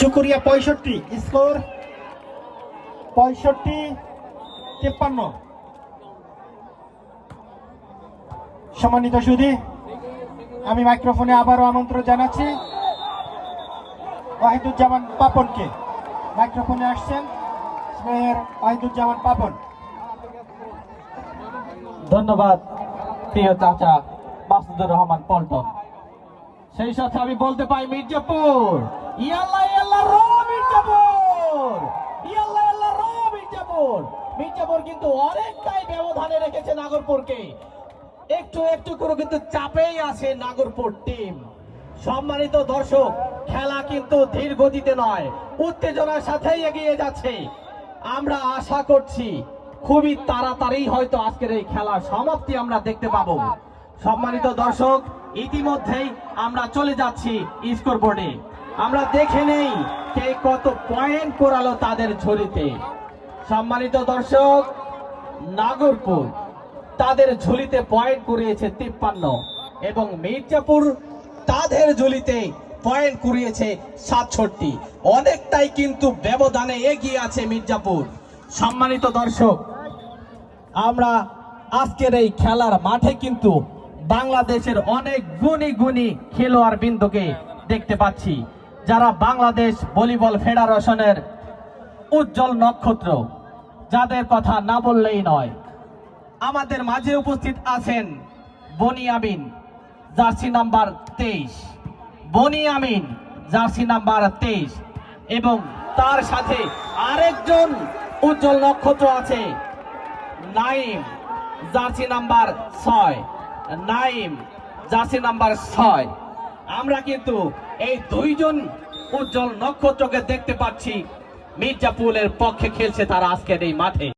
চুকুরিয়া পঁয়ষট্টি, স্কোর পঁয়ষট্টি, তিপ্পান্ন। সম্মানিত সুধী, আমি মাইক্রোফোনে আবারও আমন্ত্রণ জানাচ্ছি। ওয়াহিদুজ্জামান পাপনকে। মাইক্রোফোনে আসছেন স্নেহের ওয়াহিদুজ্জামান পাপন। ধন্যবাদ, প্রিয় চাচা মাসুদুর রহমান পল্টন। সেই সাথে আমি বলতে পাই মির্জাপুর। ইয়াল্লা ইয়াল্লা, র মির্জাপুর। ইয়াল্লা ইয়াল্লা, র মির্জাপুর। মির্জাপুর কিন্তু অনেকটাই ব্যবধানে রেখেছে নাগরপুরকে। একটু একটু করে কিন্তু চাপেই আছে নাগরপুর টিম। সম্মানিত দর্শক, খেলা কিন্তু ধীর গতিতে নয়, উত্তেজনার সাথেই এগিয়ে যাচ্ছে। আমরা আশা করছি খুবই তাড়াতাড়ি হয়তো আজকের এই খেলার সমাপ্তি আমরা দেখতে পাবো। সম্মানিত দর্শক, ইতিমধ্যেই আমরা চলে যাচ্ছি স্কোর বোর্ডে। আমরা দেখে নেই কে কত পয়েন্ট করালো তাদের ঝুলিতে। সম্মানিত দর্শক, নাগরপুর তাদের ঝুলিতে পয়েন্ট কুড়িয়েছে তিপ্পান্ন এবং মির্জাপুর তাদের ঝুলিতে পয়েন্ট কুড়িয়েছে সাতষট্টি। অনেকটাই কিন্তু ব্যবধানে এগিয়ে আছে মির্জাপুর। সম্মানিত দর্শক, আমরা আজকের এই খেলার মাঠে কিন্তু বাংলাদেশের অনেক গুণী গুণী খেলোয়াড় বিন্দুকে দেখতে পাচ্ছি, যারা বাংলাদেশ ভলিবল ফেডারেশনের উজ্জ্বল নক্ষত্র। যাদের কথা না বললেই নয়, আমাদের মাঝে উপস্থিত আছেন বনি আমিন, জার্সি নাম্বার তেইশ। বনি আমিন, জার্সি নাম্বার তেইশ। এবং তার সাথে আরেকজন উজ্জ্বল নক্ষত্র আছে, নাইম, জার্সি নাম্বার ছয়। নাইম জাসি নাম্বার ছয়। আমরা কিন্তু এই দুইজন উজ্জ্বল নক্ষত্রকে দেখতে পাচ্ছি। মির্জাপুরের পক্ষে খেলছে তারা আজকের এই মাঠে।